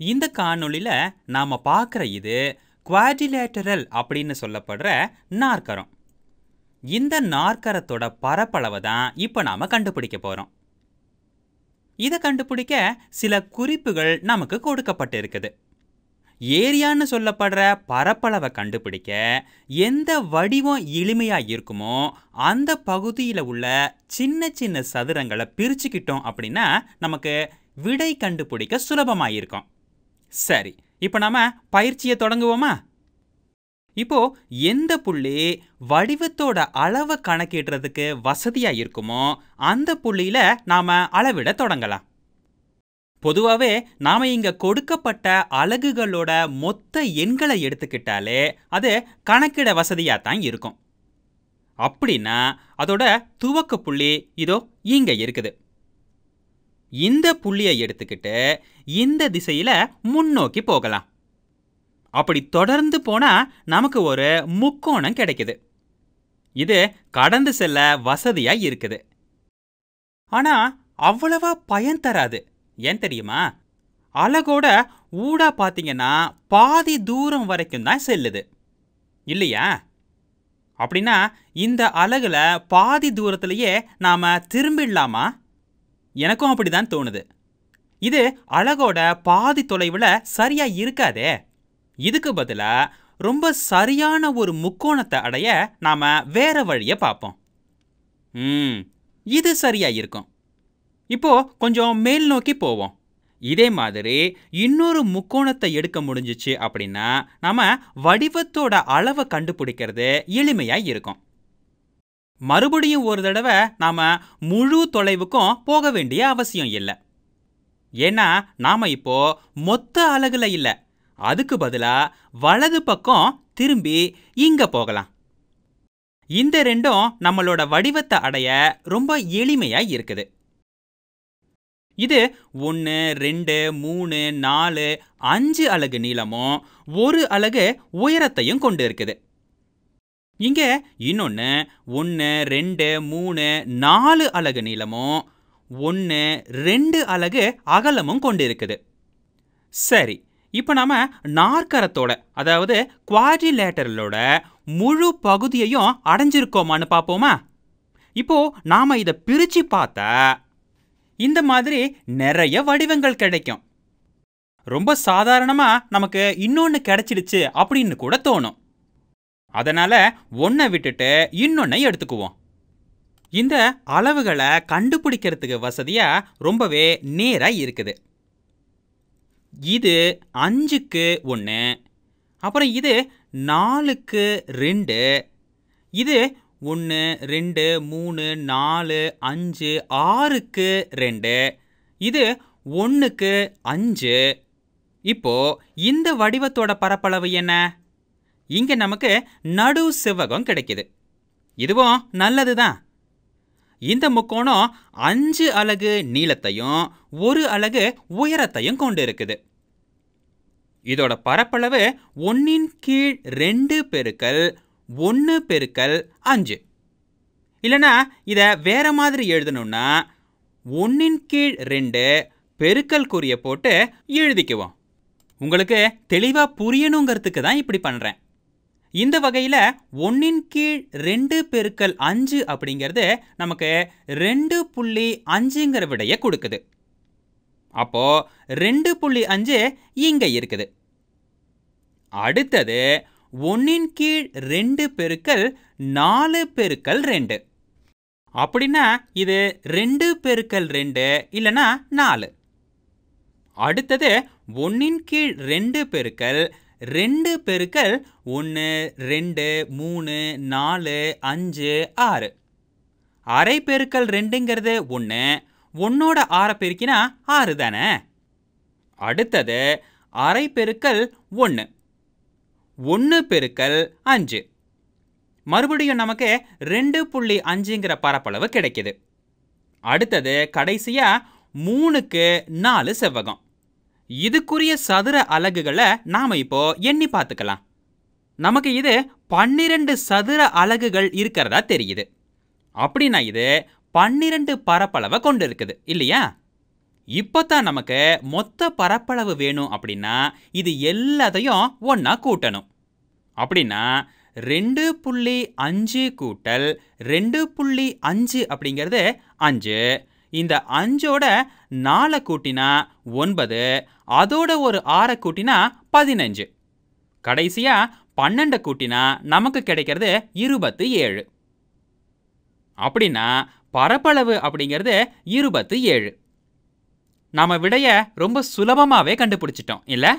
இந்த காணொளியில் நாம் பார்க்குற இது குவாடிலேட்டரல் அப்படின்னு சொல்லப்படுற நாற்கரம். இந்த நாற்கரத்தோட பரப்பளவை தான் இப்போ நாம் கண்டுபிடிக்க போகிறோம் இதை கண்டுபிடிக்க சில குறிப்புகள் நமக்கு கொடுக்கப்பட்டு இருக்குது ஏரியான்னு சொல்லப்படுற பரப்பளவை கண்டுபிடிக்க எந்த வடிவம் எளிமையாக இருக்குமோ அந்த பகுதியில் உள்ள சின்ன சின்ன சதுரங்களை பிரிச்சுக்கிட்டோம் அப்படின்னா நமக்கு விடை கண்டுபிடிக்க சுலபமாக இருக்கும் சரி இப்போ நாம பயிற்சியை தொடங்குவோமா? இப்போ எந்த புள்ளி வடிவத்தோட அளவை கணக்கிடுறதுக்கு வசதியாக இருக்குமோ அந்த புள்ளியில் நாம் அளவிட தொடங்கலாம். பொதுவாகவே நாம் இங்கே கொடுக்கப்பட்ட அலகுகளோட மொத்த எண்களை எடுத்துக்கிட்டாலே அது கணக்கிட வசதியாக தான் இருக்கும். அப்படின்னா அதோட துவக்க புள்ளி இதோ இங்கே இருக்குது. இந்த புள்ளியை எடுத்துக்கிட்டு இந்த திசையில் முன்னோக்கி போகலாம். அப்படி தொடர்ந்து போனால் நமக்கு ஒரு முக்கோணம் கிடைக்குது. இது கடந்து செல்ல வசதியாக இருக்குது. ஆனால் அவ்வளவா பயன் தராது. ஏன் தெரியுமா? அலகோட ஊடா பார்த்தீங்கன்னா பாதி தூரம் வரைக்கும் தான் செல்லுது. இல்லையா? அப்படின்னா இந்த அலகில் பாதி தூரத்துலையே நாம் திரும்பிடலாமா? எனக்கும் அப்படி தான் தோணுது. இது அழகோட பாதி தொலைவில் சரியாக இருக்காதே. இதுக்கு பதிலாக ரொம்ப சரியான ஒரு முக்கோணத்தை அடைய நாம் வேற வழியை பார்ப்போம் ம் இது சரியாக இருக்கும். இப்போ கொஞ்சம் மேல் நோக்கி போவோம். இதே மாதிரி இன்னொரு முக்கோணத்தை எடுக்க முடிஞ்சிச்சு அப்படின்னா நம்ம வடிவத்தோட அளவை கண்டுபிடிக்கிறது எளிமையாக இருக்கும். மறுபடியும் ஒரு தடவை நாம் முழு தொலைவுக்கும் போக வேண்டிய அவசியம் இல்லை. ஏன்னா நாம் இப்போ மொத்த அலகுல இல்லை. அதுக்கு பதிலாக வலது பக்கம் திரும்பி இங்கே போகலாம். இந்த ரெண்டும் நம்மளோட வடிவத்தை அடைய ரொம்ப எளிமையாக இருக்குது. இது ஒன்று ரெண்டு மூணு நாலு அஞ்சு அலகு நீளமும் ஒரு அலகு உயரத்தையும் கொண்டு இருக்குது. இங்க இன்னொன்று ஒன்று ரெண்டு மூணு நாலு அலகு நீளமும் ஒன்று ரெண்டு அலகு அகலமும் கொண்டு இருக்குது சரி இப்போ நாம் நாற்கரத்தோட அதாவது குவாட்ரிலேட்டரலோட முழு பகுதியையும் அடைஞ்சிருக்கோமான்னு பார்ப்போமா இப்போது நாம் இதை பிரித்து பார்த்தா இந்த மாதிரி நிறைய வடிவங்கள் கிடைக்கும். ரொம்ப சாதாரணமாக நமக்கு இன்னொன்று கிடைச்சிடுச்சு அப்படின்னு கூட தோணும். அதனால் ஒன்றை விட்டுட்டு இன்னொன்னை எடுத்துக்குவோம். இந்த அளவுகளை கண்டுபிடிக்கிறதுக்கு வசதியாக ரொம்பவே நேராக இருக்குது. இது அஞ்சுக்கு ஒன்று அப்புறம் இது நாலுக்கு ரெண்டு இது ஒன்று ரெண்டு மூணு நாலு அஞ்சு ஆறுக்கு ரெண்டு இது ஒன்றுக்கு அஞ்சு. இப்போது இந்த வடிவத்தோட பரப்பளவு என்ன? இங்கே நமக்கு நடு செவ்வகம் கிடைக்குது. இதுவும் நல்லது தான் இந்த முக்கோணம் அஞ்சு அலகு நீளத்தையும் ஒரு அலகு உயரத்தையும் கொண்டு இருக்குது இதோட பரப்பளவு ஒன்னின் கீழ் ரெண்டு பெருக்கல் ஒன்று பெருக்கல் அஞ்சு. இல்லைனா இதை வேற மாதிரி எழுதணும்னா ஒன்னின் கீழ் ரெண்டு பெருக்கல் குறிய போட்டு எழுதிக்குவோம். உங்களுக்கு தெளிவாக புரியணுங்கிறதுக்கு தான் இப்படி பண்ணுறேன் இந்த வகையில் ஒன்னின் கீழ் ரெண்டு பெருக்கல் அஞ்சு அப்படிங்கிறது நமக்கு ரெண்டு புள்ளி அஞ்சுங்கிற விடையை கொடுக்குது. அப்போ ரெண்டு புள்ளி அஞ்சு இங்கே இருக்குது. அடுத்தது ஒன்னின் கீழ் ரெண்டு பெருக்கல் நாலு பெருக்கல் ரெண்டு. அப்படின்னா இது ரெண்டு பெருக்கல் ரெண்டு இல்லைனா நாலு. அடுத்தது ஒன்னின் கீழ் ரெண்டு பெருக்கல் ரெண்டு பெருக்கல் ஒன்று ரெண்டு மூணு நாலு அஞ்சு ஆறு. அரை பெருக்கல் ரெண்டுங்கிறது ஒன்று ஒன்னோட ஆறை பெருக்கினா ஆறு தானே? அடுத்தது அரை பெருக்கல் ஒன்று ஒன்று பெருக்கல் அஞ்சு. மறுபடியும் நமக்கு ரெண்டு புள்ளி அஞ்சுங்கிற பரப்பளவு கிடைக்குது. அடுத்தது கடைசியாக மூணுக்கு நாலு செவ்வகம். இதுக்குரிய சதுர அலகுகளை நாம் இப்போ எண்ணி பார்த்துக்கலாம். நமக்கு இது பன்னிரண்டு சதுர அலகுகள் இருக்கிறதா தெரியுது. அப்படின்னா இது பன்னிரண்டு பரப்பளவை கொண்டு இருக்குது இல்லையா? இப்போ தான் நமக்கு மொத்த பரப்பளவு வேணும் அப்படின்னா இது எல்லாத்தையும் ஒன்றா கூட்டணும். அப்படின்னா ரெண்டு புள்ளி அஞ்சு கூட்டல் ரெண்டு புள்ளி அஞ்சு அப்படிங்கிறது அஞ்சு இந்த அஞ்சோட நாலை கூட்டினா ஒன்பது அதோட ஒரு ஆறை கூட்டினா பதினஞ்சு. கடைசியாக பன்னெண்டை கூட்டினா நமக்கு கிடைக்கிறது இருபத்து ஏழு அப்படின்னா பரப்பளவு அப்படிங்கிறது இருபத்து ஏழு நம்ம விடைய ரொம்ப சுலபமாகவே கண்டுபிடிச்சிட்டோம் இல்லை?